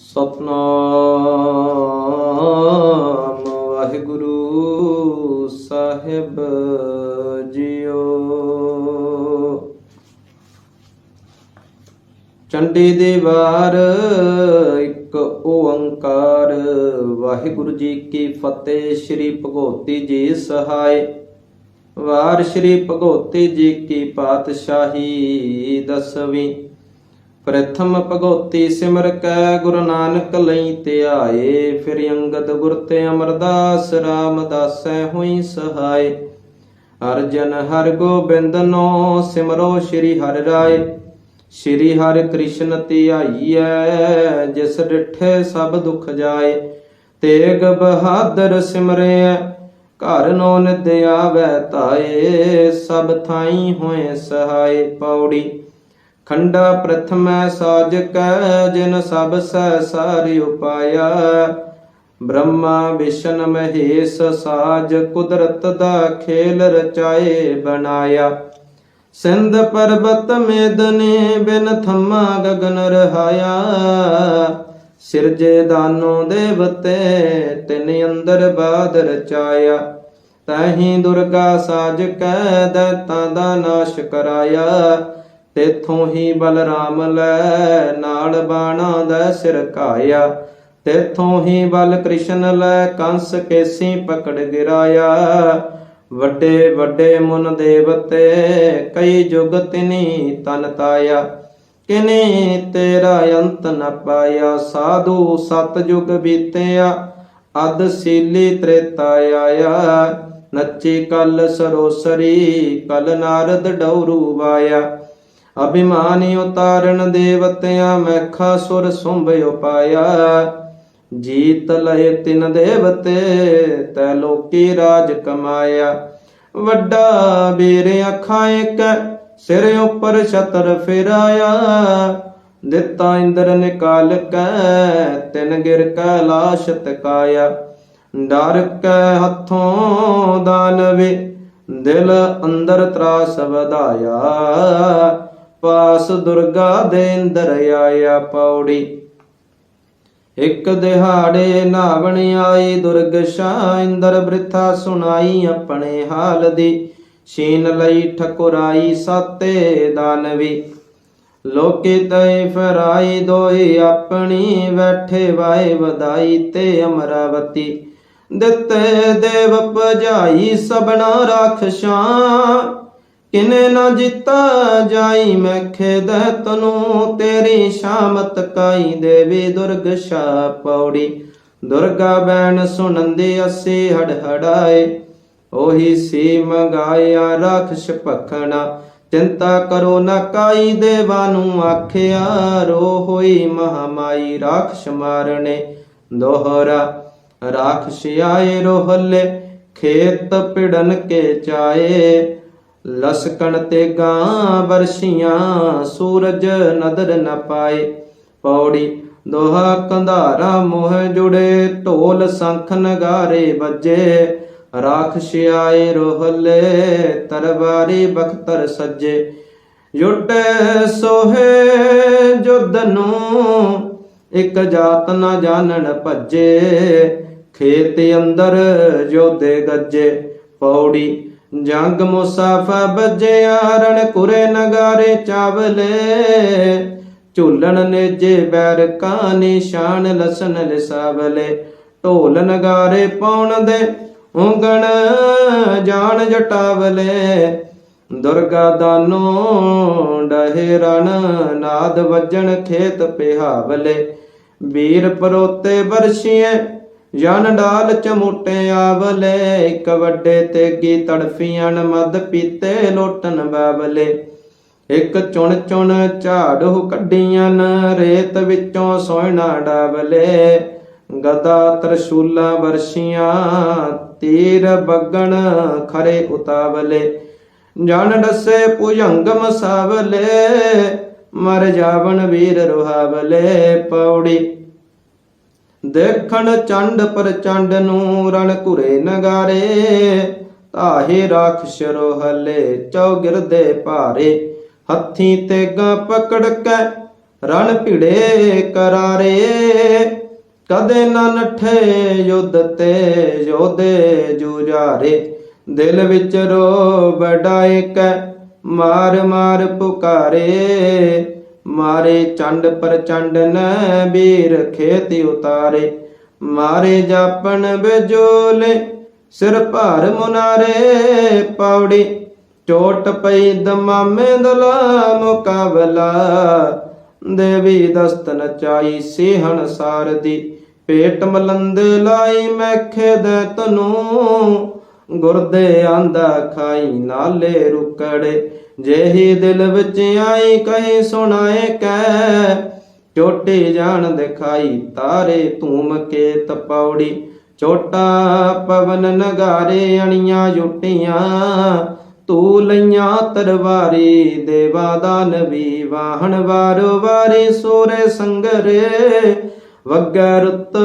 ਸਤਨਾਮ ਵਾਹਿਗੁਰੂ ਸਾਹਿਬ ਜੀਓ। ਚੰਡੀ ਦੀ ਵਾਰ ਇੱਕ ਓੰਕਾਰ, ਵਾਹਿਗੁਰੂ ਜੀ ਕੀ ਫਤਿਹ, ਸ੍ਰੀ ਭਗਵਤੀ ਜੀ ਸਹਾਇ ਵਾਰ ਸ੍ਰੀ ਭਗਵਤੀ ਜੀ ਕੀ ਪਾਤਸ਼ਾਹੀ ਦਸਵੀਂ। ਪ੍ਰਥਮ ਭਗਉਤੀ ਸਿਮਰ ਕੈ, ਗੁਰੂ ਨਾਨਕ ਲਈ ਧਿਆਏ। ਫਿਰ ਅੰਗਦ ਗੁਰ ਤੇ ਅਮਰਦਾਸ ਰਾਮਦਾਸੈ ਹੋਈ ਸਹਾਇ ਅਰਜਨ ਹਰ ਗੋਬਿੰਦ ਨੋ, ਸਿਮਰੋ ਸ੍ਰੀ ਹਰਿ ਰਾਏ। ਸ੍ਰੀ ਹਰਿ ਕ੍ਰਿਸ਼ਨ ਧਿਆਈਐ, ਜਿਸ ਡਿਠੇ ਸਭ ਦੁਖ ਜਾਏ। ਤੇਗ ਬਹਾਦਰ ਸਿਮਰਿਐ, ਘਰ ਨੋ ਨਿਦ ਵੈ ਤਾਏ। ਸਭ ਥਾਈ ਹੋਏ ਸਹਾਇ ਪੌੜੀ। ਖੰਡਾ ਪ੍ਰਥਮੈ ਸਾਜ ਕੈ ਜਿਨ ਸਭ ਸੈ ਸਾਰਿ ਉਪਾਇਆ। ਬ੍ਰਹਮਾ ਵਿਸ਼ਨ ਮਹੇਸ਼ ਸਾਜ ਕੁਦਰਤ ਦਾ ਖੇਲ ਰਚਾਏ ਬਣਾਇਆ। ਸਿੰਧ ਪਰਬਤ ਮੇਦਨੇ ਬਿਨ ਥੰਮਾ ਗਗਨ ਰਹਾਇਆ। ਸਿਰਜੇ ਦਾਨੋ ਦੇਵਤੇ ਤਿਨ ਅੰਦਰ ਬਾਦ ਰਚਾਇਆ। ਤਹੀਂ ਦੁਰਗਾ ਸਾਜ ਕੈ ਦੈਤਾਂ ਦਾ ਨਾਸ਼ ਕਰਾਇਆ। ਤੇਥੋਂ ਹੀ ਬਲਰਾਮ ਲੈ ਨਾਲ ਬਾਣਾ ਦਾ ਸਿਰ ਕਾਇਆ। ਤੇਥੋਂ ਹੀ ਬਲ ਕ੍ਰਿਸ਼ਨ ਲੈ ਕੰਸ ਕੇਸੀ ਪਕੜ ਗਿਰਾਇਆ। ਵੱਡੇ ਵੱਡੇ ਮੁਨ ਦੇਵਤੇ, ਕਈ ਜੁਗ ਤਿਨੀ ਤਨ ਤਾਇਆ। ਕਿਨੇ ਤੇਰਾ ਅੰਤ ਨ ਪਾਇਆ, ਸਾਧੂ ਸਤ ਜੁਗ ਬੀਤਿਆ। ਅਦ ਸੀਲੀ ਤ੍ਰੇਤਾ ਆਇਆ। ਨੱਚੀ ਕਲ ਸਰੋਸਰੀ, ਕਲ ਨਾਰਦ ਡੌਰੂ ਵਾਇਆ। ਅਭਿਮਾਨੀ ਉਤਾਰਨ ਦੇਵਤਿਆਂ ਮੈਖਾ ਸੁਰ ਸੁੰਭ ਉਪਾਇਆ ਜੀਤ ਲਏ ਤਿਨ ਦੇਵਤੇ, ਤੈ ਲੋਕੀ ਰਾਜ ਕਮਾਇਆ। ਵੱਡਾ ਬੀਰ ਅੱਖਾਂ ਇੱਕ, ਸਿਰ ਉੱਪਰ ਛਤਰ ਫਿਰਾਇਆ। ਦਿੱਤਾ ਇੰਦਰ ਨਿਕਾਲ ਕੈ, ਤਿਨ ਗਿਰ ਕੈਲਾਸ਼ ਤਕਾਇਆ। ਡਰ ਕੈ ਹੱਥੋਂ ਦਾਨਵੇ, ਦਿਲ ਅੰਦਰ ਤਰਾਸ ਵਧਾਇਆ। ਪਾਸ ਦੁਰਗਾ ਦੇ ਅੰਦਰ ਆਇਆ ਪੌੜੀ। ਇੱਕ ਦਿਹਾੜੇ ਨਾਵਣ ਆਈ ਦੁਰਗ ਸ਼ਾਹ ਇੰਦਰ ਬ੍ਰਿਥਾ ਸੁਣਾਈ ਆਪਣੇ ਹਾਲ ਦੀ। ਛੀਨ ਲਈ ਠਕੁਰਾਈ ਸਾਤੇ ਦਾਨਵੀ ਲੋਕੇ ਤੈ ਫਰਾਈ ਦੋਈ ਆਪਣੀ ਬੈਠੇ ਵਾਏ ਵਧਾਈ ਤੇ ਅਮਰਾਵਤੀ। ਦਿੱਤੇ ਦੇਵ ਭਜਾਈ ਸਬਣਾ ਰਾਖਸ਼ਾਂ। ਕਿਨੇ ਨਾ ਜਿੱਤਾ ਜਾਈ ਮੈਂ ਖੇਦ ਤਨੂੰ, ਤੇਰੀ ਸ਼ਾਮਤ ਕਾਈ ਦੇਵੀ ਦੁਰਗ ਸ਼ਾ ਪੌੜੀ। ਦੁਰਗਾ ਬੈਣ ਸੁਣੰਦੇ ਅਸੇ ਹੜ ਉਹੀ ਸੀ ਮੰਗਾਇਆ ਰਾਖਸ਼ ਭਖਣਾ। ਚਿੰਤਾ ਕਰੋ ਨਾ ਕਾਈ ਦੇਵਾ ਨੂੰ ਆਖਿਆ, ਰੋ ਹੋਈ ਮਹਾਮਾਈ ਰਾਖਸ਼ ਮਾਰਨੇ ਦੋਹਰਾ। ਰਾਖਸ਼ ਆਏ ਰੋਹਲੇ, ਖੇਤ ਪਿੜਨ ਕੇ ਚਾਏ ਲਸਕਣ ਤੇ ਗਾਂ ਬਰਸੀਆਂ, ਸੂਰਜ ਨਦਰ ਨ ਪਾਏ। ਪੌੜੀ ਦੋਹਾ ਕੰਧਾਰਾ ਮੋਹ ਜੁੜੇ, ਢੋਲ ਸੰਖ ਨਗਾਰੇ ਵੱਜੇ। ਰਾਖਸ਼ ਆਏ ਰੋਹਲੇ, ਤਰਵਾਰੀ ਬਖਤਰ ਸੱਜੇ। ਯੁੱਟੇ ਸੋਹੇ ਜੁਦ ਨੂੰ ਇੱਕ ਜਾਤ ਨਾ ਜਾਣਨ ਭੱਜੇ। ਖੇਤ ਅੰਦਰ ਜੋਦੇ ਗੱਜੇ। ਪੌੜੀ ਜੰਗ ਮੁਸਾਫਾ ਬੱਜਿਆ ਰਣ ਕੁਰੇ ਨਗਾਰੇ ਚਾਵਲੇ। ਝੂਲਣ ਨੇਜੇ ਬੈਰ ਕਾ ਨਿਸ਼ਾਨ ਲਸਨ ਲਿਸਾਵਲੇ। ਢੋਲ ਨਗਾਰੇ ਪਾਉਣ ਦੇ ਉਂਗਣ ਜਾਣ ਜਟਾਵਲੇ। ਦੁਰਗਾ ਦਾਨੋ ਡਹੇ ਰਣ, ਨਾਦ ਵੱਜਣ ਖੇਤ ਪਿਹਾਵਲੇ। ਵੀਰ ਪਰੋਤੇ ਵਰਸ਼ੀਏ ਜਨ ਡਾਲ ਚਮੁੱਟੇ ਆਵਲੇ ਇੱਕ ਵੱਡੇ ਤੇਗੀ ਤੜਫੀਆਂ ਮਦ ਪੀਤੇ ਲੋਟਨ ਬਾਬਲੇ ਇਕ ਚੁਣ ਚੁਣ ਝਾੜੂ ਕੱਢੀਆਂ ਰੇਤ ਵਿੱਚੋਂ ਸੋਹਣਾ ਡਾਬਲੇ ਗਦਾ ਤਰਸ਼ੂਲਾ ਵਰਸ਼ੀਆਂ, ਤੀਰ ਬੱਗਣ ਖਰੇ ਉਤਾਵਲੇ। ਜਨ ਡਸੇ ਭੁਜੰਗਮ ਸਾਵਲੇ, ਮਰ ਜਾਵਣ ਵੀਰ ਰੁਹਾਵਲੇ। ਪੌੜੀ ਦੇਖਣ ਚੰਡ ਪ੍ਰਚੰਡ ਨੂੰ ਰਣ ਘੁਰੇ ਨਗਾਰੇ ਤਾਹੇ ਰਾਖਸ਼ ਰੋਹਲੇ ਚੌਗਿਰਦੇ ਭਾਰੇ, ਹੱਥੀ ਤੇਗਾ ਪਕੜ ਕੇ ਰਣ ਭਿੜੇ ਕਰਾਰੇ। ਕਦੇ ਨਾ ਨਠੇ ਯੁੱਧ ਤੇ ਯੋਧੇ ਜੁਝਾਰੇ, ਦਿਲ ਵਿੱਚ ਰੋ ਬੜਾਏ ਮਾਰ ਮਾਰ ਪੁਕਾਰੇ। ਮਾਰੇ ਚੰਡ ਪ੍ਰਚੰਡ ਨ ਵੀਰ ਖੇਤੀ ਉਤਾਰੇ। ਮਾਰੇ ਜਾਪਣ ਬਜੋਲੇ, ਸਿਰ ਭਾਰ ਮੁਨਾਰੇ ਪੌੜੀ। ਚੋਟ ਪਈ ਦਮਾਮੇ ਦਲਾ ਮੁਕਾਬਲਾ ਦੇਵੀ ਦਸਤ ਨਚਾਈ ਸਿਹਣ ਸਾਰਦੀ। ਪੇਟ ਮਲੰਦ ਲਾਈ ਮੈਖੇ ਦੇ ਤਨੂ ਗੁਰਦੇ ਆਂਦਾ ਖਾਈ ਨਾਲੇ ਰੁਕੜੇ। ਜਿਹੀ ਦਿਲ ਵਿੱਚ ਆਈ ਕਹੀ ਸੁਣਾਏ ਕੈ ਚੋਟੀ ਜਾਣ ਦਿਖਾਈ ਤਾਰੇ ਧੂਮ ਕੇ ਤਪੌੜੀ ਚੋਟਾ ਪਵਨ ਨਗਾਰੇ ਅਣੀਆਂ ਜੁਟੀਆਂ ਤੂੰ ਲਈਆਂ ਤਰਵਾਰੀ, ਦੇਵਾ ਦਾਨਵੀ ਵਾਹਣ ਵਾਰੋ ਵਾਰੀ ਸੋਰੇ ਸੰਗਰੇ। ਵੱਗਾ ਰੁੱਤ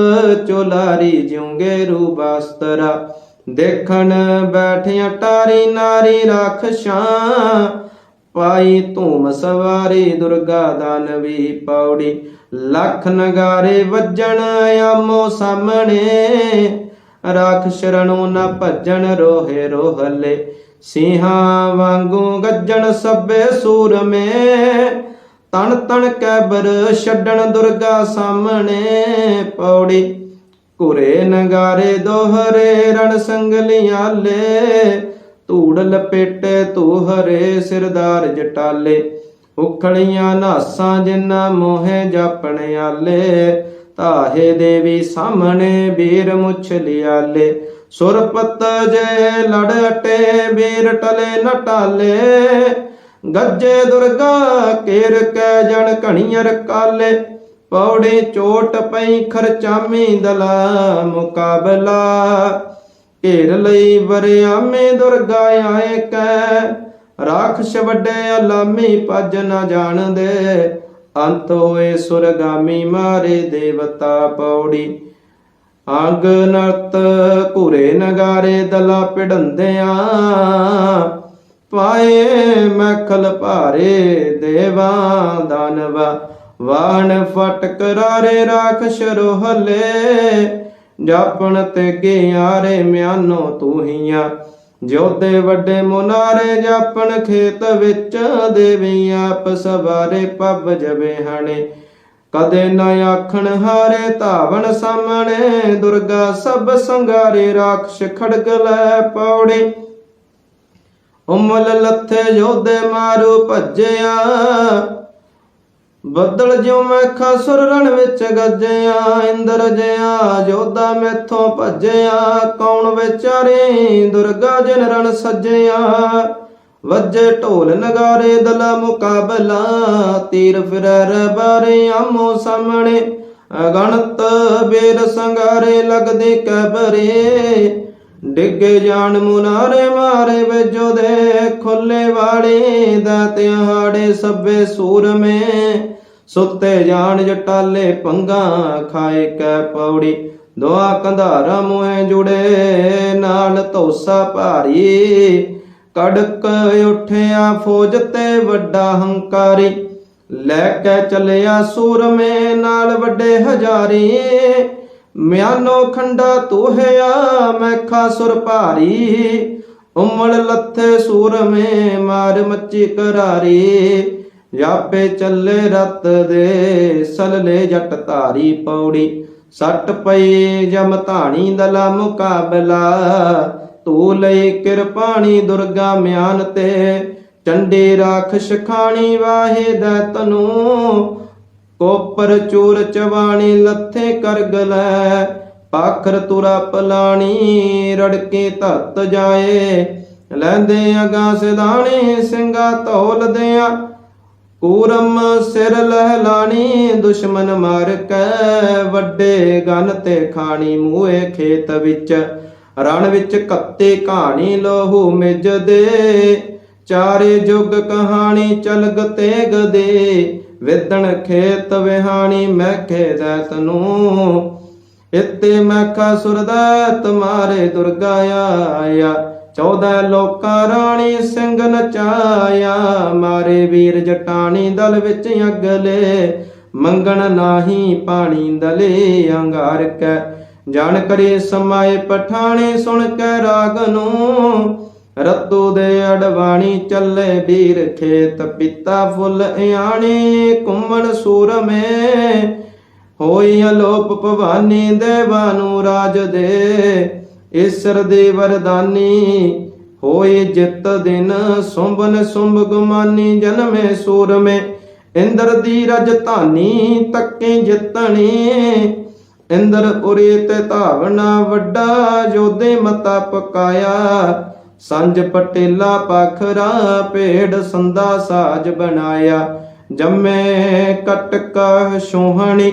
ਚੋਲਾਰੀ ਜਿਉਂਗੇ ਰੂਬਾਸਤਰਾ ਦੇਖਣ ਬੈਠਿਆ ਟਾਰੀ ਨਾਰੀ ਰਾਖਸ਼ਾਂ ਪਾਈ ਧੂਮ ਸਵਾਰੀ, ਦੁਰਗਾ ਦਾਨਵੀ ਪੌੜੀ। ਲੱਖ ਨਗਾਰੇ ਵੱਜਣ ਆਮੋ ਸਾਹਮਣੇ। ਰਾਖ ਸ਼ਰਣੋਂ ਨਾ ਭੱਜਣ ਰੋਹੇ ਰੋਹਲੇ। ਸਿੰਘਾਂ ਵਾਂਗੂ ਗੱਜਣ ਸਭੇ ਸੂਰਮੇ। ਤਣ ਤਣ ਕੈਬਰ ਛੱਡਣ ਦੁਰਗਾ ਸਾਹਮਣੇ ਪੌੜੀ। ਘੁਰੇ ਨਗਾਰੇ ਦੋਹਰੇ ਰਣ ਸੰਗਲੀਆਲੇ ਧੂੜ ਲਪੇਟੇ ਤੂ ਹਰੇ ਸਿਰਦਾਰ ਜਟਾਲੇ, ਉਖਲੀਆਂ ਨਾਸਾਂ ਜਿੰਨਾ ਮੋਹੇ ਜਾਪਣ ਆਲੇ ਤਾਹੇ ਦੇਵੀ ਸਾਹਮਣੇ ਵੀਰ ਮੁੱਛ ਲਿਆਲੇ, ਸੁਰਪਤ ਜੇ ਲੜ ਅਟੇ ਵੀਰ ਟਲੇ ਨ ਟਾਲੇ, ਗੱਜੇ ਦੁਰਗਾ ਕੇਰ ਕੈ ਜਣ ਘਣੀਅਰ ਕਾਲੇ, ਪੌੜੀ ਚੋਟ ਪਈ ਖਰਚਾਮੀ ਦਲਾ ਮੁਕਾਬਲਾ ਘੇਰ ਲਈ ਵਰਿਆਮੇ ਦੁਰਗਾ ਆਏ ਕੈ। ਰਾਖਸ਼ ਵੱਡੇ ਅਲਾਮੀ ਭਜ ਨ ਜਾਣਦੇ। ਅੰਤ ਹੋਏ ਸੁਰਗਾਮੀ ਮਾਰੇ ਦੇਵਤਾ ਪੌੜੀ। ਅੰਗ ਨਰਤ ਘੁਰੇ ਨਗਾਰੇ ਦਲਾ ਪਿੜੰਦਿਆਂ ਪਾਏ ਮਖਲ ਭਾਰੇ ਦੇਵਾ ਦਾਨਵਾ। ਵਾਣ ਫਟ ਕਰਾਰੇ ਰਾਖਸ਼ ਰੋਹਲੇ। ਜਾਪਣ ਤੇ ਗਿਆਰੇ ਮਿਆਨੋ ਤੂਹੀਆਂ ਜੋਦੇ ਵੱਡੇ ਮੁਨਾਰੇ ਜਾਪਣ ਖੇਤ ਵਿੱਚ ਦੇਵੀ ਆਪ ਸਵਾਰੇ ਪੱਬ ਜਵੇ ਹਣੇ। ਕਦੇ ਨਾ ਆਖਣ ਹਾਰੇ ਧਾਵਣ ਸਾਹਮਣੇ, ਦੁਰਗਾ ਸਭ ਸੰਗਾਰੇ ਰਾਖਸ਼ ਖੜਗ ਲੈ ਪੌੜੀ। ਉਮਲ ਲੱਥੇ ਯੋਧੇ ਮਾਰੂ ਭੱਜਿਆ ਬੱਦਲ ਜਿਉ ਮੈਂ ਸੁਰ ਰਣ ਵਿੱਚ ਗੱਜਿਆ, ਇੰਦਰ ਜਿਆ ਜੋਧਾ ਮੈਥੋਂ ਭੱਜਿਆ, ਕੌਣ ਵਿਚਾਰੇ ਦੁਰਗਾ ਜਿਨ ਰਣ ਸੱਜਿਆ। ਵੱਜੇ ਢੋਲ ਨਗਾਰੇ, ਦਲਾ ਮੁਕਾਬਲਾ, ਤੀਰ ਫਿਰਰ ਬਾਰੇ ਆਮੋ ਸਾਹਮਣੇ। ਅਗਣਤ ਬੇਰ ਸੰਗਾਰੇ, ਲਗਦੇ ਕਬਰੇ। ਡਿੱਗੇ ਜਾਣ ਮੁਨਾਰੇ ਮਾਰੇ ਵਜੋ ਦੇ ਖੁੱਲੇ ਵਾੜੇ ਦਾਤਿਹਾੜੇ ਸਭੇ ਸੂਰਮੇ। ਸੁੱਤੇ ਜਾਣ ਜਟਾਲੇ ਪੰਗਾ ਖਾਏ ਕੈ ਪੌੜੀ। ਦੁਆ ਕੰਧਾਰਾ ਮੋਏ ਜੁੜੇ, ਨਾਲ ਧੋਸਾ ਭਾਰੀ। ਕੜਕ ਉਠਿਆ ਫੌਜ ਤੇ ਵੱਡਾ ਹੰਕਾਰੀ। ਲੈ ਕੇ ਚੱਲਿਆ ਸੂਰਮੇ ਨਾਲ ਵੱਡੇ ਹਜ਼ਾਰੀ। ਮਿਆਨੋ ਖੰਡਾ ਤੋਹਿਆ, ਮੈਖਾ ਸੁਰ ਭਾਰੀ। ਉਮਲ ਲੱਥੇ ਸੂਰਮੇ, ਮਾਰ ਮੱਚੀ ਕਰਾਰੀ। ਜਾਪੇ ਚੱਲੇ ਰਤ ਦੇ, ਸਲਲੇ ਜਟ ਧਾਰੀ ਪੌੜੀ। ਸੱਟ ਪਈ ਜਮ ਧਾਣੀ ਦਲਾ ਮੁਕਾਬਲਾ। ਤੂ ਲਈ ਕਿਰਪਾਣੀ ਦੁਰਗਾ ਮਿਆਨ ਤੇ। ਚੰਡੀ ਰਾਖਸ਼ ਖਾਣੀ ਵਾਹੇ ਦਾ ਤਨੂ। ਕੋਪਰ ਚੂਰ ਚਵਾਣੀ ਲੱਥੇ ਕਰਗਲੈ ਪਾਖਰ ਤੁਰਾ ਪਲਾਣੀ ਰੜਕੇ ਧੱਤ ਜਾਏ। ਲੈਂਦੇ ਅਗਾ ਸਿਧਾਣੀ, ਸਿੰਘਾ ਧੌਲਦਿਆਂ ਕੂਰਮ ਸਿਰ ਲਹਿਲਾਣੀ, ਦੁਸ਼ਮਨ ਮਾਰ ਕੈ। ਵੱਡੇ ਗਨ ਤੇ ਖਾਣੀ ਮੂਏ ਖੇਤ ਵਿੱਚ। ਰਣ ਵਿੱਚ ਕੱਤੇ ਕਹਾਣੀ ਲੋਹੂ ਮਿਜ ਦੇ ਚਾਰੇ ਜੁਗ ਕਹਾਣੀ ਚਲਗ ਤੇਗ ਦੇ। ਵਿਦਣ ਖੇਤ ਵਿਹਾਣੀ ਮੈਖੇ ਦੈਤ ਨੂੰ। ਇਤੇ ਮੈਖਾ ਸੁਰਦੈਤ ਮਾਰੇ ਦੁਰਗਾ ਆਇਆ। 14 ਲੋਕਾਂ ਰਾਣੀ ਸਿੰਘ ਨਚਾਇਆ। ਮਾਰੇ ਵੀਰ ਜਟਾਣੀ ਦਲ ਵਿੱਚ ਅਗਲੇ। ਮੰਗਣ ਨਾਹੀ ਪਾਣੀ ਦਲੇ ਅੰਗਾਰ ਕੈ। ਜਾਣ ਕਰੇ ਸਮਾਏ ਪਠਾਣੇ ਸੁਣ ਕੇ ਰਾਗ ਨੂੰ। ਰਤੂ ਦੇ ਅਡਵਾਣੀ ਚੱਲੇ ਵੀਰ ਖੇਤ, ਪਿਤਾ ਫੁੱਲ ਇਆਣੇ, ਘੁੰਮਣ ਸੂਰਮੇ। ਹੋਈ ਅਲੋਪ ਭਵਾਨੀ ਦੇਵਾ ਨੂੰ ਰਾਜ ਦੇ। ਈਸ਼ਰ ਦੇ ਵਰਦਾਨੀ ਹੋਏ ਜਿਤ ਦਿਨ ਸੁੰਭਨ ਸੁੰਭ ਗੁਮਾਨੀ ਜਨਮੇ ਸੂਰ ਮੇ ਇੰਦਰ ਦੀ ਰਜਧਾਨੀ ਤੱਕੇ ਜਿੱਤਣੀ। ਇੰਦਰ ਉਰੇ ਤੇ ਧਾਵਣਾ ਵੱਡਾ ਜੋਦੇ ਮਤਾ ਪਕਾਇਆ। ਸੰਜ ਪਟੇਲਾ ਪਖਰਾ ਪੇੜ ਸੰਦਾ ਸਾਜ ਬਣਾਇਆ। ਜੰਮੇ ਕਟਕ ਸੋਹਣੀ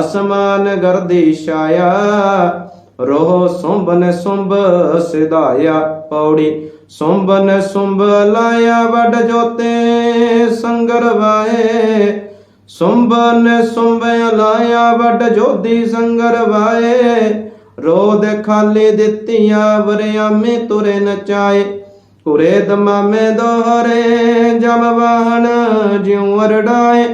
ਅਸਮਾਨ ਗਰਦੀ ਛਾਇਆ। ਰੋਹ ਸੁੰਬਨ ਸੁੰਬ ਸਿਧਾਇਆ ਪੌੜੀ, ਸੁੰਬਨ ਸੁੰਬ ਲਾਇਆ ਵੱਡ ਜੋਤੇ ਸੰਗਰ ਵਾਏ। ਸੁੰਬਨ ਸੁੰਬ ਲਾਇਆ ਵੱਡ ਜੋਦੀ ਸੰਗਰ ਵਾਏ। ਰੋਦ ਖਾਲੀ ਦਿੱਤੀਆਂ ਵਰਿਆਮੇ ਤੁਰੇ ਨਚਾਏ ਕੁਰੇ ਦਮਾਮੇ ਦੋਹਰੇ, ਜਮ ਵਾਹਣ ਜਿਉ ਅਰਡਾਏ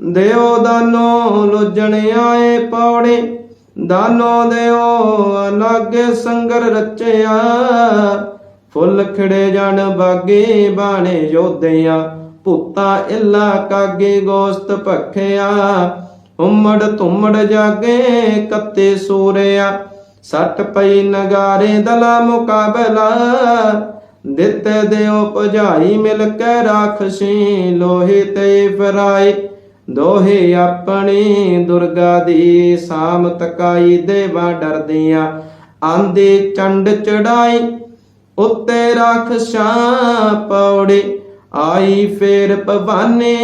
ਦਿਓ ਦਾਨੋ ਲੋਜਣ ਆਏ ਪੌੜੇ, ਦਾਨੋ ਦਿਓ ਲਾਗੇ ਸੰਗਰ ਰਚਿਆ। ਫੁੱਲ ਖਿੜੇ ਜਣ ਬਾਗੇ ਬਾਣੇ ਯੋਧਿਆ, ਭੂਤਾ ਇਲਾ ਕਾਗੇ ਗੋਸਤ ਭਖਿਆ। ਉਮੜ ਧੁੰਮੜ ਜਾਗੇ ਕੱਤੇ ਸੂਰਿਆ। ਸੱਟ ਪਈ ਨਗਾਰੇ ਦਲਾ ਮੁਕਾਬਲਾ, ਦਿੱਤੇ ਦਿਓ ਭਜਾਈ ਮਿਲ ਕੇ ਰਾਖਸੀ, ਲੋਹੇ ਤੇ ਫਰਾਏ ਦੋਹੇ ਆਪਣੀ ਦੁਰਗਾ ਦੀ ਸਾਮ ਤਕਾਈ ਦੇਵਾ ਡਰਦੀਆਂ, ਆਂਦੇ ਚੰਡ ਚੜਾਈ, ਉੱਤੇ ਰਾਖਸ਼ਾਂ ਪੌੜੇ, ਆਈ ਫੇਰ ਭਵਾਨੇ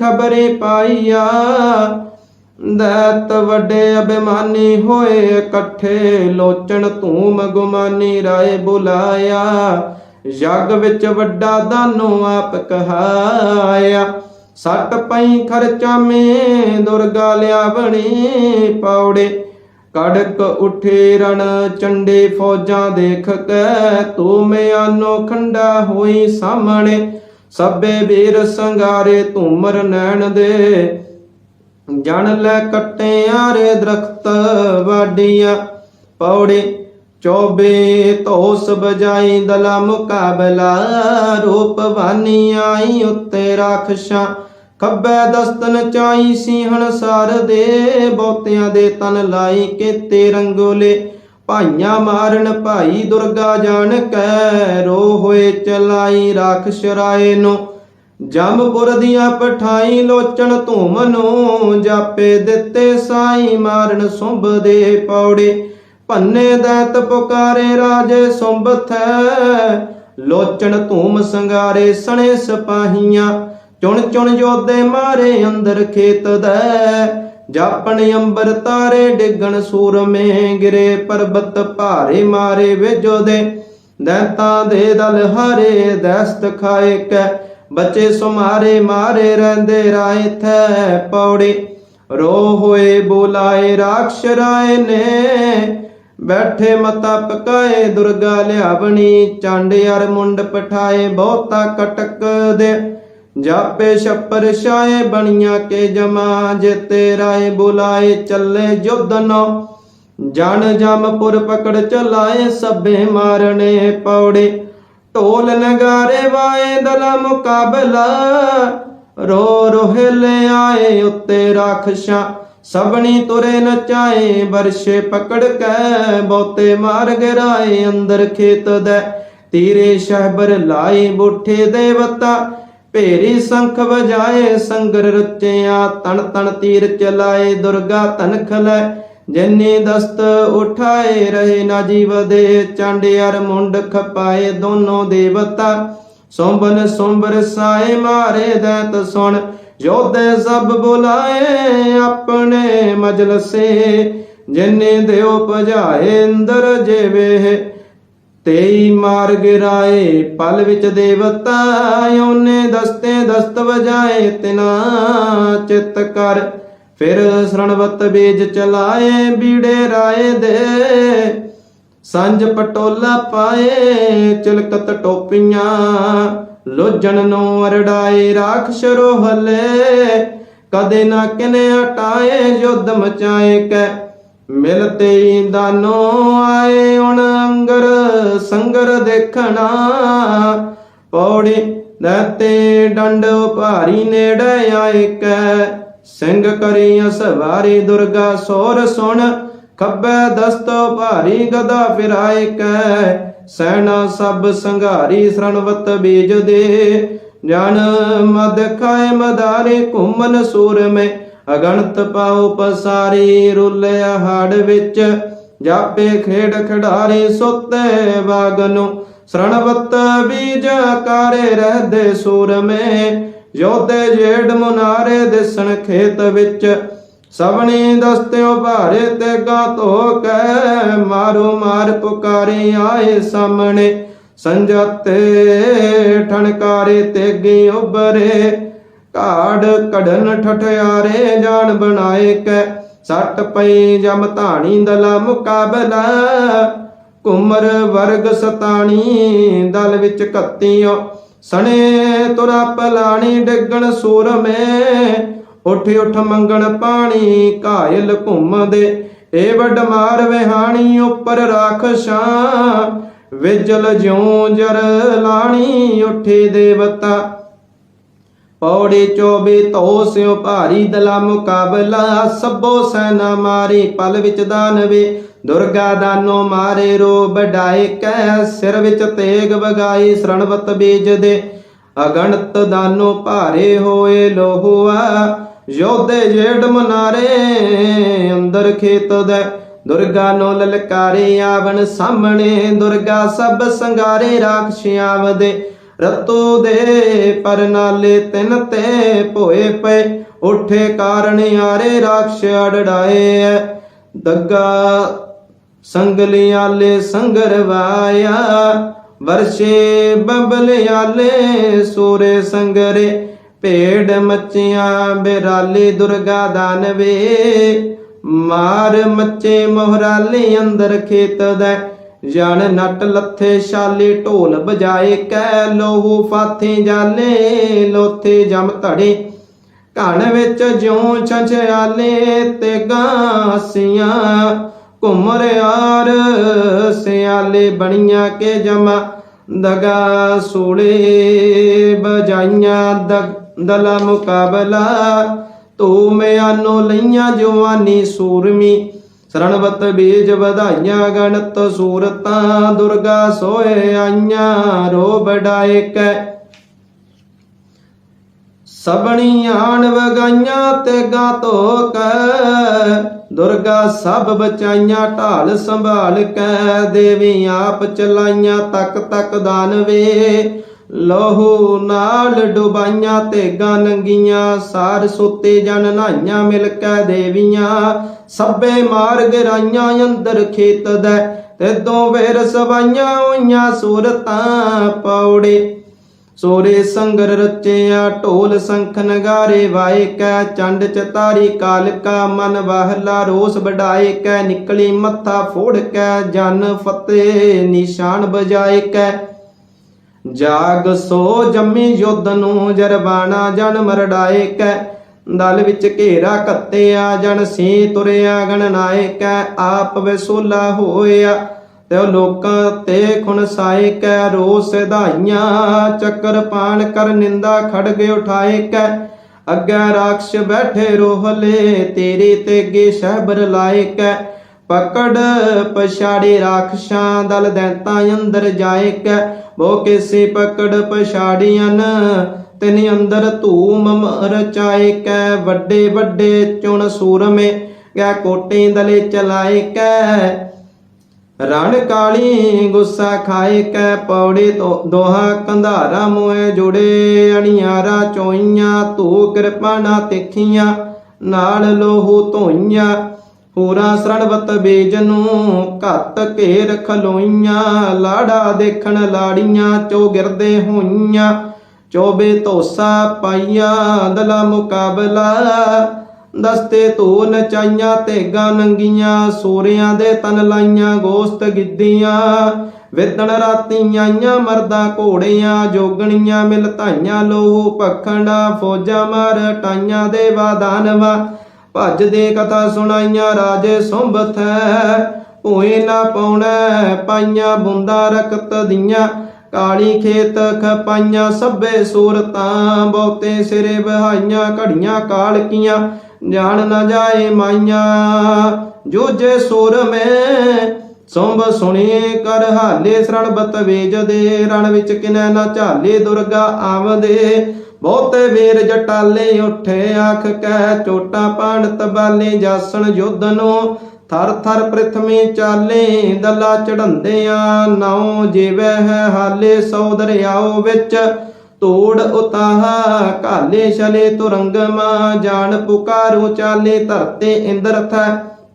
ਖਬਰੇ ਪਾਈਆ ਦੈਤ ਵੱਡੇ ਅਭਿਮਾਨੀ ਹੋਏ, ਇਕੱਠੇ ਲੋਚਣ ਧੂਮ ਗੁਮਾਨੀ ਰਾਏ ਬੁਲਾਇਆ। ਜਗ ਵਿੱਚ ਵੱਡਾ ਦਾਨੋ ਆਪ ਕਹਾਇਆ। ਸੱਟ ਪਈ ਖਰਚਾ ਮੇ ਦੁਰਗਾ ਲਿਆ ਪੌੜੇ। ਕੜਕ ਉਠੇ ਰਣ ਚੰਡੇ ਫੌਜਾਂ ਦੇਖ ਕੇ, ਤੂੰ ਮਿਆਨੋ ਖੰਡਾ ਹੋਈ ਸਾਹਮਣੇ। ਸਭੇ ਵੀਰ ਸੰਗਾਰੇ ਧੂਮਰ ਨੈਣ ਦੇ। ਜਣ ਲੈ ਕੱਟਿਆਰੇ ਦਰਖਤ ਵਾਡੀਆਂ ਪੌੜੇ ਚੋਬੇ ਧੋਸ ਬਜਾਈ ਦਲਾ ਮੁਕਾਬਲਾ, ਰੂਪ ਆਈ ਉੱਤੇ ਰਾਖਸ਼ਾਂ। ਖੱਬੇ ਦਸਤਨ ਚਾਈ ਸੀਹਣ ਸਾਰ ਦੇ ਬਹੁਤਿਆਂ ਦੇ ਤਨ ਲਾਈ ਕੇਤੇ ਰੰਗੋਲੇ। ਭਾਈਆਂ ਮਾਰਨ ਭਾਈ ਦੁਰਗਾ ਜਾਣ ਕੈ ਰੋ ਹੋਏ ਚਲਾਈ ਰਾਖਸ਼ ਰਾਏ ਨੂੰ। ਜਮਪੁਰ ਦੀਆਂ ਪਠਾਈ ਲੋਚਣ ਧੂਮ ਨੂੰ ਜਾਪੇ ਦਿੱਤੇ ਸਾਈ ਮਾਰਨ ਸੁੰਭ ਦੇ ਪੌੜੇ। ਭੰਨੇ ਦੈਤ ਪੁਕਾਰੇ ਰਾਜੇ ਸੁੰਭਥੈ ਲੋਚਣ ਧੂਮ ਸੰਗਾਰੇ ਸਣੇ ਸਪਾਹੀਆਂ। ਚੁਣ ਚੁਣ ਜੋਦੇ ਮਾਰੇ ਅੰਦਰ ਖੇਤ ਦੈ। ਜਾਪਣ ਅੰਬਰ ਤਾਰੇ ਡਿੱਗਣ ਸੂਰਮੇ ਗਿਰੇ ਪਰਬਤ ਭਾਰੇ ਮਾਰੇ ਵੇਜੋ ਦੇ ਦੈਤਾਂ ਦੇ ਦਲ ਹਾਰੇ ਦਸਤ ਖਾਏ ਕੈ। ਬੱਚੇ ਸੁਮਾਰੇ ਮਾਰੇ ਰਹਿੰਦੇ ਰਾਏ ਥੈ ਪੌੜੇ। ਰੋ ਹੋਏ ਬੁਲਾਏ, ਰਾਖਸ਼ ਰਾਏ ਨੇ। ਬੈਠੇ ਮਤਾ ਪਕਾਏ, ਦੁਰਗਾ ਲਿਆਵਣੀ, ਚੰਡ ਯਾਰ ਮੁੰਡ ਪਠਾਏ, ਬਹੁਤਾ ਕਟਕ ਦੇ। ਜਾਪੇ ਛੱਪਰ ਛਾਏ, ਬਣੀਆਂ ਕੇ ਜਮਾ ਜਿਤੇ ਰਾਏ ਬੁਲਾਏ, ਚੱਲੇ ਜੁਦਨੋ ਜਨ ਜਮਪੁਰ ਪਕੜ ਚਲਾਏ, ਸਭੇ ਮਾਰਨੇ ਪੌੜੇ। ਢੋਲ ਨਗਾਰੇ ਵਾਏ ਦਲਾ ਮੁਕਾਬਲਾ। ਰੋ ਰੋਹਿਲੇ ਆਏ ਉੱਤੇ ਰਾਖਸ਼ਾਂ। ਸਭਣੀ ਤੁਰੇ ਨਚਾਏ ਵਰਸ਼ੇ ਪਕੜ ਕੇ ਬਹੁਤੇ ਮਾਰ ਗਰਾਏ ਅੰਦਰ ਖੇਤ ਦੇ ਤੀਰੇ ਸ਼ਹਿਬਰ ਲਾਈ ਬੁੱਠੇ ਦੇਵਤਾ। ਭੇਰੀ ਸੰਖ ਵਜਾਏ, ਸੰਗਰ ਰਚਿਆ, ਤਣ ਤਣ ਤੀਰ ਚਲਾਏ, ਦੁਰਗਾ ਤਨਖ ਲੈ ਜੈਨੇ ਦਸਤ ਉਠਾਏ ਰਹੇ ਨਾ ਜੀਵ ਦੇ, ਚੰਡ ਮੁੰਡ ਖਪਾਏ ਦੋਨੋਂ ਦੇਵਤਾ। ਸੋਂਬਨ ਸੋਂਬਰ ਸਾਏ ਮਾਰੇ ਦੈਤ ਸੁਣ, ਯੋਧੇ ਸਭ ਬੁਲਾਏ ਆਪਣੇ ਮਜਲਸੇ। ਜਿਨੇ ਦਿਓ ਭਜਾਏ ਅੰਦਰ ਜੇਵੇ, ਤੇਈ ਮਾਰ ਗਿਰਾਏ ਪਲ ਵਿੱਚ ਦੇਵਤਾ। ਓਨੇ ਦਸਤੇ ਦਸਤ ਵਜਾਏ ਤਿਨਾ ਚਿਤ ਕਰ। ਫਿਰ ਸਰਣਵਤ ਬੀਜ ਚਲਾਏ, ਬੀੜੇ ਰਾਏ ਦੇ। ਸੰਜ ਪਟੋਲਾ ਪਾਏ, ਚਿਲਕਤ ਟੋਪੀਆਂ। ਲੋਜਣ ਨੂੰ ਅਰੜਾਏ ਰਾਖਸ਼ ਰੋਹਲੇ। ਕਦੇ ਨਾ ਕਿਨੇ ਹਟਾਏ, ਯੁੱਧ ਮਚਾਏ ਕੈ। ਮਿਲਤੇ ਹੀ ਦਾਨੋ ਆਏ ਹੁਣ ਅੰਗਰ, ਸੰਗਰ ਦੇਖਣਾ। ਪੌੜੀ ਦਤੇ ਡੰਡ ਭਾਰੀ ਨੇੜੇ ਆਏ ਕੈ। ਸਿੰਘ ਕਰੀ ਅਸਵਾਰੀ ਦੁਰਗਾ ਸੋਰ ਸੁਣ, ਖੱਬੇ ਦਸਤ ਭਾਰੀ ਗਦਾ ਫਿਰਾਏ ਕੈ ਸੈਨਾ ਸਭ ਸੰਘਾਰੀ ਸਰਣਵਤ ਬੀਜ ਦੇ ਜਨ ਮਦ ਖਾਏ ਮਦਾਰੇ ਘੁੰਮਨ ਸੂਰ ਮੇ ਅਗਣਤ ਪਾਉ ਪਸਾਰੀ ਰੁਲਿਆ ਹਾੜ ਵਿੱਚ। ਜਾਪੇ ਖੇਡ ਖਿਡਾਰੀ ਸੁੱਤੇ ਬਾਗਨੋ ਸਰਣਵਤ ਬੀਜ ਕਾਰੇ ਰਹਦੇ ਸੂਰ ਮੇ ਯੋਧੇ ਜੇੜ ਮੁਨਾਰੇ ਦਿਸਣ ਖੇਤ ਵਿੱਚ, ਸਵਣੀ ਦਸਤਿਓ ਭਾਰੇ ਤੇ ਗਾ ਧੋ ਕੇ ਮਾਰੋ ਮਾਰ ਪੁਕਾਰੇ ਆਏ ਸਾਹਮਣੇ। ਸੰਜਤੇ ਠਣਕਾਰੇ ਤੇ ਗੀ ਉਬਰੇ ਕਾੜ ਕੜਨ ਠਠਿਆਰੇ ਜਾਣ ਬਣਾਏ ਕੈ। ਸੱਟ ਪਈ ਜਮ ਧਾਣੀ ਦਲਾ ਮੁਕਾਬਲਾ ਕੁਮਰ ਵਰਗ ਸਤਾਣੀ ਦਲ ਵਿੱਚ ਕੱਤੀਓ ਸਣੇ ਤੁਰਾ ਪਲਾਣੀ ਡਿੱਗਣ ਸੂਰ ਮੇ ਉੱਠ ਉੱਠ ਮੰਗਣ ਪਾਣੀ ਘਾਇਲ ਘੁੰਮਦੇ। ਏ ਵੱਡ ਮਾਰ ਵਿਹਾਣੀ ਉੱਪਰ ਰਾਖਸ਼ਾਂ, ਵਿਜਲ ਜਿਉ ਜਰ ਲਾਣੀ ਉਠੇ ਦੇਵਤਾ। ਪੌੜੀ ਚੋਬੇ ਧੋ ਸਿਓ ਭਾਰੀ ਦਲਾ ਮੁਕਾਬਲਾ ਸਭੋ ਸੈਨਾ ਮਾਰੀ ਪਲ ਵਿੱਚ ਦਾਨਵੇ ਦੁਰਗਾ ਦਾਨੋ ਮਾਰੇ ਰੋ ਵਡਾਏ ਕੈ ਸਿਰ ਵਿੱਚ ਤੇਗ ਵਗਾਈ ਸਰਣਵਤ ਬੀਜ ਦੇ। ਅਗਣਤ ਦਾਨੋ ਭਾਰੇ ਹੋਏ ਲੋਹੁਆ, ਯੋਧੇ ਜੇੜ ਮਨਾਰੇ, ਅੰਦਰ ਖੇਤ ਦੇ। ਦੁਰਗਾ ਨੋ ਲਲਕਾਰੇ ਆਵਣ ਸਾਹਮਣੇ, ਦੁਰਗਾ ਸਭ ਸੰਗਾਰੇ ਰਾਖਸ਼ ਆਵਦੇ ਰਤੋ ਦੇ ਪਰਨਾਲੇ ਤਿੰਨ ਤੇ ਭੋਏ ਪਏ, ਉਠੇ ਕਾਰਨ ਆਰੇ ਰਾਖਸ਼ ਅੜੜਾਏ ਐ। ਦੱਗਾ ਸੰਗਲਿਆਲੇ ਸੰਗਰਵਾਇਆ ਵਰਸ਼ੇ ਬੰਬਲਿਆਲੇ ਸੂਰੇ ਸੰਗਰੇ ਭੇਡ ਮੱਚੀਆਂ, ਬਿਰਾਲੀ ਦੁਰਗਾ ਦਾਨਵੇ ਮਾਰ ਮੱਚੇ ਮੋਹਰਾਲੀ ਅੰਦਰ ਖੇਤ ਦਾ, ਜਣ ਨਟ ਲੱਥੇ ਛਾਲੇ ਢੋਲ ਬਜਾਏ ਕੈ ਲੋਹੂ ਫਾਥੇ ਜਾਲੇ, ਲੋਥੇ ਜਮ ਧੜੇ। ਘਣ ਵਿੱਚ ਜਿਉ ਛਛਿਆਲੇ ਤੇ ਗਾਸੀਆਂ ਘੁੰਮਰ ਯਾਰ ਸਿਆਲੇ ਬਣੀਆਂ ਕੇ ਜਮਾ, ਦਗਾ ਸੂਲੇ ਬਜਾਈਆਂ ਦਲਾ ਮੁਕਾਬਲਾ। ਤੂੰ ਮਿਆਨੋ ਲਈਆਂ ਜਵਾਨੀ ਸੂਰਮੀ, ਸਰਣਵਤ ਬੀਜ ਵਧਾਈਆਂ ਗਣਤ ਸੂਰਤਾਂ, ਦੁਰਗਾ ਸੋਏ ਆਈਆਂ ਰੋ ਬਡਾਏ ਕੈ ਸਬਣੀ ਆਣ ਵਗਾਈਆਂ ਤੇ ਗਾ ਧੋ ਕੈ ਦੁਰਗਾ ਸਭ ਬਚਾਈਆਂ ਢਾਲ ਸੰਭਾਲ ਕੈ ਦੇਵੀ ਆਪ ਚਲਾਈਆਂ ਤੱਕ ਤੱਕ ਦਾਨਵੇ ਲੋਹੂ ਨਾਲ ਡੁਬਾਈਆਂ ਤੇ ਗਾ ਨੰਗੀਆਂ, ਸਾਰ ਸੁੱਤੇ ਜਨ ਨਾਈਆਂ ਮਿਲ ਕੇ ਦੇਵੀਆਂ। ਸਭੇ ਮਾਰ ਗਰਾਈਆਂ ਅੰਦਰ ਖੇਤ ਦੇ, ਤੇ ਦੋਵੇਂ ਰਸਵਾਈਆਂ ਹੋਈਆਂ ਸੂਰਤਾਂ ਪੌੜੇ। ਸੋਰੇ ਸੰਗਰ ਰਚਿਆ, ਢੋਲ ਸੰਖ ਨਗਾਰੇ ਵਾਏ ਕੈ, ਚੰਡ ਚਤਾਰੀ ਕਾਲਕਾ ਮਨ ਵਾਹਲਾ ਰੋਸ ਵਡਾਏ ਕੈ, ਨਿਕਲੀ ਮੱਥਾ ਫੋੜ ਕੈ, ਜਨ ਫਤੇ ਨਿਸ਼ਾਨ ਬਜਾਏ ਕੈ। ਜਾਗ ਸੋ ਜੰਮੀ ਯੁੱਧ ਨੂੰ ਜਰਬਾਣਾ, ਜਨ ਮਰਡਾਏ ਕੈ। ਦਲ ਵਿੱਚ ਘੇਰਾ ਕੱਤਿਆ ਜਨ ਸੀ ਤੁਰਿਆ ਗਣਨਾਏ ਕੈ, ਆਪ ਵਿਸੋਲਾ ਹੋਇਆ। ਤੇ ਲੋਕਾਂ ਤੇ ਖੁਣ ਸਾਏ ਕੈ, ਰੋਸ ਧਾਈਆਂ ਚੱਕਰ ਪਾਣ ਕਰ ਨਿੰਦਾ ਖੜਗ ਉਠਾਏ ਕੈ। ਅੱਗੇ ਰਾਖਸ਼ ਬੈਠੇ ਰੋਹਲੇ ਤੇਰੇ ਤੇ ਅੱਗੇ ਸ਼ਹਿਬਰ ਲਾਏ ਕੈ। ਪਕੜ ਪਛਾੜੇ ਰਾਖਸ਼ਾਂ, ਦਲ ਦੈਂਤਾਂ ਅੰਦਰ ਜਾਏ ਕੈ। ਬੋ ਕਿਸੇ ਪਕੜ ਪਛਾੜੀਆਂ ਤਿਨ ਅੰਦਰ ਧੂਮ ਰਚਾਏ ਕੈ। ਵੱਡੇ ਵੱਡੇ ਚੁਣ ਸੂਰਮੇ ਗੈ ਕੋਟੇ ਦਲੇ ਚਲਾਏ ਕੈ। ਰਣ ਕਾਲੀ ਗੁੱਸਾ ਖਾਏ ਕੈ ਪੌੜੇ ਦੋਹਾ ਕੰਧਾਰਾ ਮੋਏ ਜੁੜੇ, ਅਣਿਆਰਾ ਚੋਈਆਂ ਤੂ ਕਿਰਪਾਨਾ ਤਿੱਖੀਆਂ ਨਾਲ ਲੋਹੂ ਧੋਈਆਂ ਪੂਰਾ ਸਰਣਵਤ ਬੇਜ ਨੂੰ ਘੱਤ ਘੇਰ ਖਲੋਈਆਂ, ਲਾੜਾ ਦੇਖਣ ਲਾੜੀਆਂ ਚੋ ਗਿਰਦੇ ਹੋਈਆਂ, ਚੋਬੇ ਧੋਸਾ ਪਾਈਆਂ, ਦਲਾ ਮੁਕਾਬਲਾ ਦਸਤੇ ਧੋ ਨਚਾਈਆਂ ਤੇਗਾ ਨੰਗੀਆਂ, ਸੋਰਿਆਂ ਦੇ ਤਨ ਲਾਈਆਂ, ਗੋਸਤ ਗਿੱਧੀਆਂ। ਵਿਦਣ ਰਾਤੀ ਆਈਆਂ ਮਰਦਾ ਘੋੜੀਆਂ, ਜੋਗਣੀਆਂ ਮਿਲ ਧਾਈਆਂ, ਲੋਹ ਪਖੰਡਾ ਫੌਜਾਂ ਮਾਰ ਟਾਈਆਂ ਦੇਵਾ ਦਾਨਵਾ ਭੱਜ ਦੇ ਕਥਾ ਸੁਣਾਈਆਂ, ਰਾਜੇ ਸੁੰਭਥੈ ਭੋਏ ਨਾ ਪਾਉਣਾ, ਪਾਈਆਂ ਬੁੰਦਾ ਰਕਤ ਦੀਆਂ। ਕਾਲੀ ਖੇਤ ਖਪਾਈਆਂ ਸਭੇ ਸੂਰਤਾਂ, ਬਹੁਤੇ ਸਿਰੇ ਬਹਾਈਆਂ ਘੜੀਆਂ ਕਾਲਕੀਆਂ ਜਾਣ ਨਾ ਜਾਏ ਮਾਈਆਂ ਜੋਜੇ ਸੁਰ ਮੈਂ ਸੋਂਬ ਸੁਣੀਏ ਕਰ ਹਾਲੇ ਸਰਣ ਬਤਵੇਜ ਦੇ ਰਣ ਵਿੱਚ ਕਿਨੈ ਨਾ ਝਾਲੇ ਦੁਰਗਾ ਆਵਦੇ। ਬਹੁਤੇ ਵੀਰ ਜਟਾਲੇ ਉੱਠੇ, ਆਖ ਕਹਿ ਚੋਟਾ ਪਾਣ ਤਬਾਲੇ, ਜਾਸਣ ਯੁੱਧ ਨੂੰ ਥਰ ਥਰ ਪ੍ਰਿਥਵੀ ਚਾਲੇ, ਦਲਾ ਚੜੰਦੇ ਆ ਨਾਉ ਜਿਵੇਂ ਹੈ ਹਾਲੇ ਸੌ ਦਰਿਆਓ ਵਿੱਚ। ਤੋੜ ਉਤਾਹ ਕਾਲੇ ਛਲੇ ਤੁਰੰਗ ਜਾਣ ਪੁਕਾਰੂ ਚਾਲੇ ਧਰਤੇ ਇੰਦਰ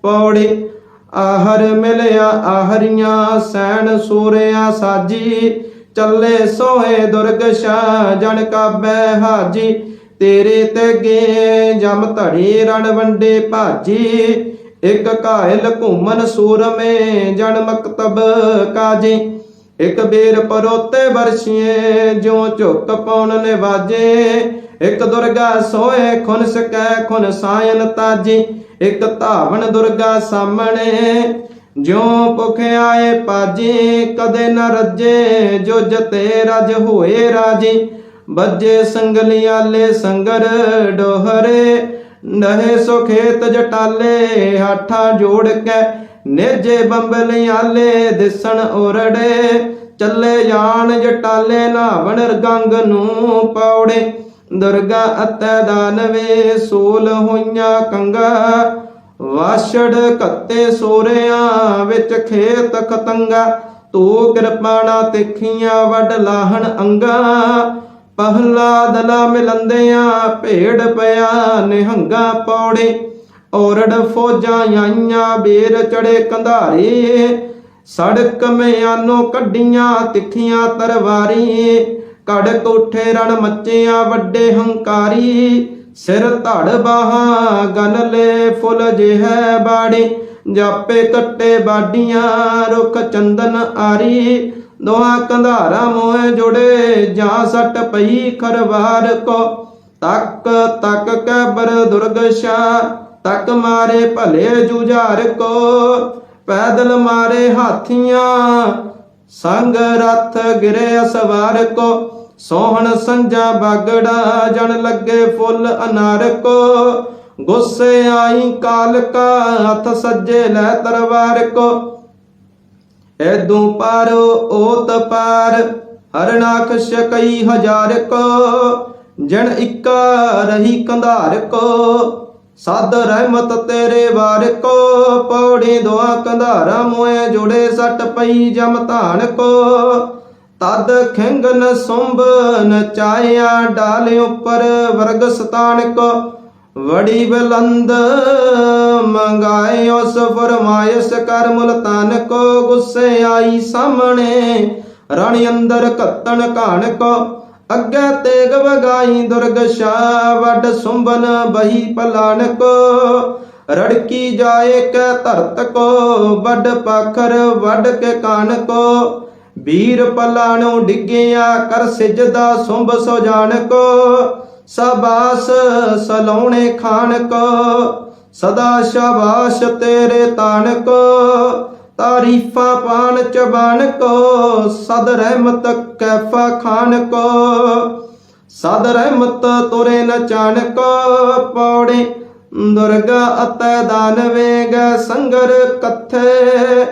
ਪੌੜੇ। ਆਹਰ ਮਿਲਿਆ ਆਹਰੀਆਂ, ਸੈਣ ਸੂਰਿਆ ਸਾਜੀ, ਚੱਲੇ ਸੋਹੇ ਦੁਰਗਸ਼ਾ ਜਨ ਕਾਬੈ ਹਾਜੀ। ਤੇਰੇ ਤੇ ਗੇ, ਜਮ ਧੜੇ ਰਣ ਵੰਡੇ ਭਾਜੀ। ਇੱਕ ਘਾਇਲ ਘੂਮਨ ਸੂਰਮੇ, ਜਨ ਮਕਤਬ ਕਾਜੇ। ਇਕ ਬੀਰ ਪਰੋਤੇ ਵਰਸ਼ੀਏ ਜਿਉ ਝੁੱਕ ਪਾਉਣ ਨਿਵਾਜੇ। ਇੱਕ ਦੁਰਗਾ ਸੋਏ ਖੁਨ ਸਕੈ, ਖੁਨ ਸਾਇਨ ਤਾਜੀ। ਇੱਕ ਧਾਵਨ ਦੁਰਗਾ ਸਾਹਮਣੇ, ਜਿਉ ਭੁਖ ਆਏ ਪਾਜੀ। ਕਦੇ ਨ ਰੱਜੇ, ਜੋ ਜਤੇ ਰਜ ਹੋਏ ਰਾਜੀ। ਬੱਜੇ ਸੰਗਲਿਆਲੇ ਸੰਗਰ ਡੋਹਰੇ, ਨਹਿ ਸੋ ਖੇਤ ਜਟਾਲੇ, ਹਾਠਾਂ ਜੋੜ ਕੇ ਨੇਜੇ ਬੰਬਲਿਆਲੇ ਦਿਸਣ ਉਰੜੇ ਚੱਲੇ ਜਾਣ ਜਟਾਲੇ ਨਾਵਣ ਗੰਗ ਨੂੰ ਪੌੜੇ। ਦੁਰਗਾ ਅਤੈ ਦਾਨਵੇ ਸੋਲ ਹੋਈਆਂ ਕੰਗਾ ਵਾਛੜ ਕੱਤੇ ਸੋਰਿਆਂ ਵਿੱਚ ਖੇਤ ਖਤੰਗਾ। ਤੂੰ ਕਿਰਪਾਣਾ ਤਿੱਖੀਆਂ ਵੱਡ ਲਾਹਣ ਅੰਗਾ, ਪਹਲਾ ਦਲਾ ਮਿਲੰਦਿਆਂ ਭੇੜ ਪਿਆ ਨਿਹੰਗਾ ਪੌੜੇ। ਔਰੜ ਫੌਜਾਂ ਆਈਆਂ ਬੇਰ ਚੜੇ ਕੰਧਾਰੇ। ਸੜਕ ਮਿਆਨੋ ਕੱਢੀਆਂ ਤਿੱਖੀਆਂ ਤਰਵਾਰੀ। ਕੜਕ ਉੱਠੇ ਰਣ ਮੱਚਿਆ ਵੱਡੇ ਹੰਕਾਰੀ। ਸਿਰ ਧੜ ਬਾਹਾਂ ਗਨ ਲੈ ਫੁੱਲ ਜਿਹੈ ਬਾੜੀ। ਜਾਪੇ ਕੱਟੇ ਬਾਡੀਆਂ ਰੁਖ ਚੰਦਨ ਆਰੀ। ਦੋਹਾਂ ਕੰਧਾਰਾ ਮੋਏ ਜੁੜੇ ਜਾਂ ਸੱਟ ਪਈ ਖਰਵਾਰ ਕੋ। ਤੱਕ ਤੱਕ ਕੈਬਰ ਦੁਰਗਸ਼ਾ ਤੱਕ ਮਾਰੇ ਭਲੇ ਜੁਝਾਰ ਕੋ, ਪੈਦਲ ਮਾਰੇ ਹਾਥੀਆਂ, ਸੰਗ ਰਥ ਗਿਰੇ ਅਸਵਾਰ ਕੋ, ਸੋਹਣ ਸੰਜਾ ਬਾਗੜਾ ਜਣ ਲੱਗੇ ਫੁੱਲ ਅਨਾਰ ਕੋ, ਗੁੱਸੇ ਆਈ ਕਾਲਕਾ ਹੱਥ ਸੱਜੇ ਲੈ ਤਰਵਾਰ ਕੋ। ਐਦੂ ਪਾਰ ਓਤ ਪਾਰ ਹਰਨਾਖਸ਼ ਕਈ ਹਜ਼ਾਰ ਕੋ, ਜਣ ਇੱਕਾ ਰਹੀ ਕੰਧਾਰ ਕੋ। ਸਦ ਰਹਿਮਤ ਤੇਰੇ ਵਾਰ ਕੋ, ਪੌੜੀ ਦੁਆ ਕੰਧਾਰਾ ਮੋਏ ਜੁੜੇ ਸੱਟ ਪਈ ਜਮ ਧਾਨ ਕੋ। ਤਦ ਖਿੰਗਨ ਸੁੰਭ ਨਚਾਇਆ ਡਾਲ ਉੱਪਰ ਵਰਗ ਸਤਾਨ ਕੋ। ਵੜੀ ਬਲੰਦ ਮੰਗਾਏ ਉਸ ਫਰਮਾਇਸ਼ ਕਰ ਮੁਲਤਾਨ ਕੋ। ਗੁੱਸੇ ਆਈ ਸਾਹਮਣੇ ਰਣ ਅੰਦਰ ਕੱਤਣ ਘਾਣ ਕੋ। ਅੱਗੇ ਤੇਗ ਵਗਾਈ ਦੁਰਗਸ਼ਾ ਵੱਡ ਸੁੰਬਨ ਬਹੀ ਪਲਾਨ ਰੜਕੀ ਜਾਏ ਕੈ ਧਰਤ ਕੋ, ਵੱਡ ਪਾਖਰ ਵੱਡ ਕੇ ਕਾਨ ਕੋ ਵੀਰ ਪਲਾਣੋਂ ਡਿੱਗਿਆ ਕਰ ਸਿਜਦਾ ਸੁੰਭ ਸੋ ਜਾਣ ਕੋ ਸਬਾਸ ਸਲੋਣੇ ਖਾਨ ਕੋ ਸਦਾ ਸ਼ਾਬਾਸ਼ ਤੇਰੇ ਤਾਨ ਕੋ ਤਾਰੀਫ਼ਾ ਪਾਣ ਚਬਾਨ ਕੋ, ਸਦ ਰਹਿਮਤ ਕੈਫਾ ਖਾਨ ਕੋ। ਸਦ ਰਹਿਮਤ ਤੁਰੇ ਨਚਾਨ ਕੋ, ਪੌੜੇ ਦੁਰਗਾ ਅਤੈ ਦਾਨਵੇ ਗੈ ਸੰਗਰ ਕਥੇ।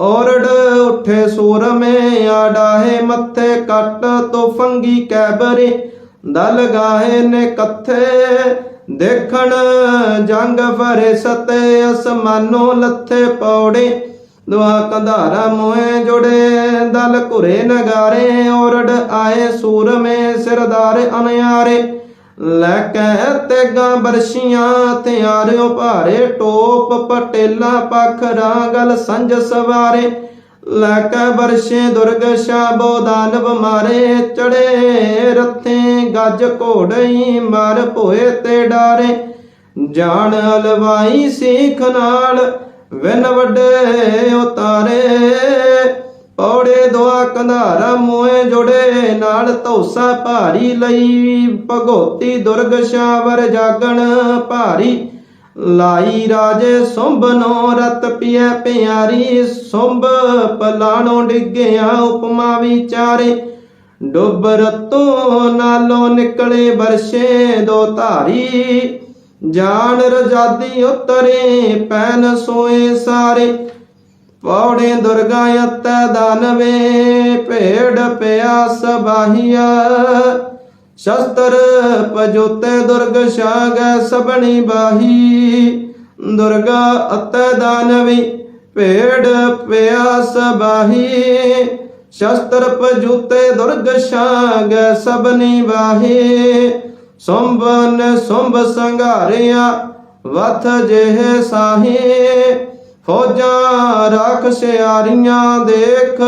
ਔਰੜ ਉੱਠੇ ਸੂਰ ਮੇ ਆਡਾਹੇ ਮੱਥੇ ਕੱਟ ਤੋ ਫੰਗੀ ਕੈਬਰੇ, ਦਲ ਗਾਹੇ ਨੇ ਕਥੇ। ਦੇਖਣ ਜੰਗ ਫਰੇ ਸਤੇ ਅਸਮਾਨੋ ਲੱਥੇ ਪੌੜੇ ਦੁਆ ਕੰਧਾਰਾ ਮੋਏ ਜੁੜੇ, ਦਲ ਘੁਰੇ ਨਗਾਰੇ, ਔਰੜ ਆਏ ਸੂਰ ਸਿਰਦਾਰ ਅਨਿਆਰੇ। ਲੈ ਕੇ ਤੇਗਾ ਬਰਸ਼ੀਆਂ ਹਥਿਆਰਿਓ ਭਾਰੇ ਟੋਪ ਪਟੇਲਾ ਪਖਰਾ ਗਲ ਸੰਜ ਸਵਾਰੇ। ਲੈ ਕੇ ਬਰਸ਼ੇ ਦੁਰਗਸ਼ਾ ਬੋਦਾਨਵ ਮਾਰੇ, ਚੜੇ ਰੱਥੇ ਗੱਜ ਘੋੜਈ, ਮਾਰ ਭੋਏ ਤੇ ਡਾਰੇ। ਜਾਣ ਹਲਵਾਈ ਸੀਖ ਨਾਲ ਵਿਨ ਵੱਡੇ ਉਤਾਰੇ, ਪੌੜੇ ਦੁਆ ਕੰਧਾਰਾ ਮੋਏ ਜੁੜੇ, ਨਾਲ ਧੌਸਾ ਭਾਰੀ ਲਈ, ਭਗੋਤੀ ਦੁਰਗ ਸ਼ਾਵਰ ਜਾਗਣ ਭਾਰੀ ਲਾਈ, ਰਾਜੇ ਸੁੰਭ ਨੋ ਰਤ ਪਿਐ ਪਿਆਰੀ, ਸੁੰਭ ਪਲਾਣੋ ਡਿੱਗਿਆ ਉਪਮਾ ਵਿਚਾਰੇ। ਡੁੱਬ ਰਤੋ ਨਾਲੋਂ ਨਿਕਲੇ ਬਰਸ਼ੇ ਦੋ ਧਾਰੀ ਜਾਨ ਰਜਾਦੀ ਉਤਰੇ, ਪੈਨ ਸੋਏ ਸਾਰੇ। ਪੌੜੇ ਦੁਰਗਾ ਅਤੈ ਦਾਨਵੇ ਭੇੜ ਪਿਆਸ ਬਾਹੀਆ ਸ਼ਸਤਰ ਪਜੋਤੇ ਦੁਰਗ ਸ਼ਾਗੈ ਸਭਣੀ ਬਾਹੀ। ਦੁਰਗਾ ਅਤੈ ਦਾਨਵੀ ਭੇੜ ਪਿਆਸ ਬਾਹੀ ਸ਼ਸਤਰ ਪਜੋਤੇ ਦੁਰਗ ਸ਼ਾਗੈ ਸਬਣੀ ਬਾਹੀ। ਸੁੰਬਨ ਸੁੰਬ ਸੰਘਾਰਿਆ, ਵਥ ਜਿਹੇ ਸਾਹੀ ਫੌਜਾਂ ਰੱਖ ਸਿਆਰੀਆਂ, ਦੇਖ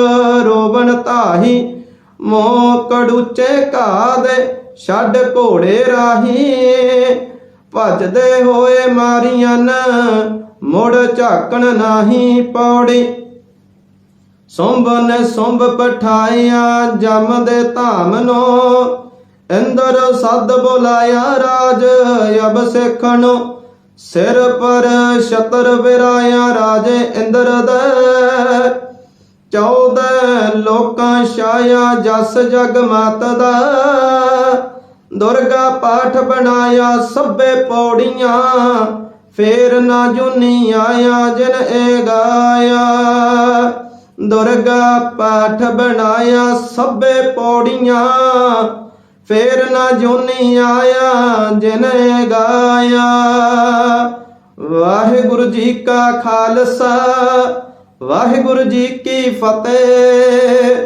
ਰੋਵਣ ਧਾਹੀ। ਮੋਹ ਕੜੂਚੇ ਘਾ ਦੇ, ਛੱਡ ਘੋੜੇ ਰਾਹੀ। ਭਜਦੇ ਹੋਏ ਮਾਰੀਆਂ ਮੁੜ ਝਾਕਣ ਨਾਹੀ ਪੌੜੀ। ਸੁੰਭ ਨੇ ਸੁੰਭ ਪਠਾਇਆ ਜਮ ਦੇ ਧਾਮ ਨੂੰ। ਇੰਦਰ ਸੱਦ ਬੁਲਾਇਆ ਰਾਜ, ਅਬ ਸਿੱਖਣੋ ਸਿਰ ਪਰ ਛਤਰ ਵਿਰਾਇਆ ਰਾਜੇ ਇੰਦਰ ਦੇ। ਚੌਦਹ ਲੋਕਾਂ ਛਾਇਆ ਜਸ ਜਗ ਮਾਤ ਦਾ। ਦੁਰਗਾ ਪਾਠ ਬਣਾਇਆ ਸਭੇ ਪੌੜੀਆਂ, ਫੇਰ ਨਾ ਜੁਨੀ ਆਇਆ ਜਿਨ ਏ ਗਾਇਆ। ਦੁਰਗਾ ਪਾਠ ਬਣਾਇਆ ਸਭੇ ਪੌੜੀਆਂ ਫੇਰ ਨਾ ਜੋਨੀ ਆਇਆ ਜਿਨ ਗਾਇਆ। ਵਾਹਿਗੁਰੂ ਜੀ ਕਾ ਖਾਲਸਾ ਵਾਹਿਗੁਰੂ ਜੀ ਕੀ ਫਤਿਹ।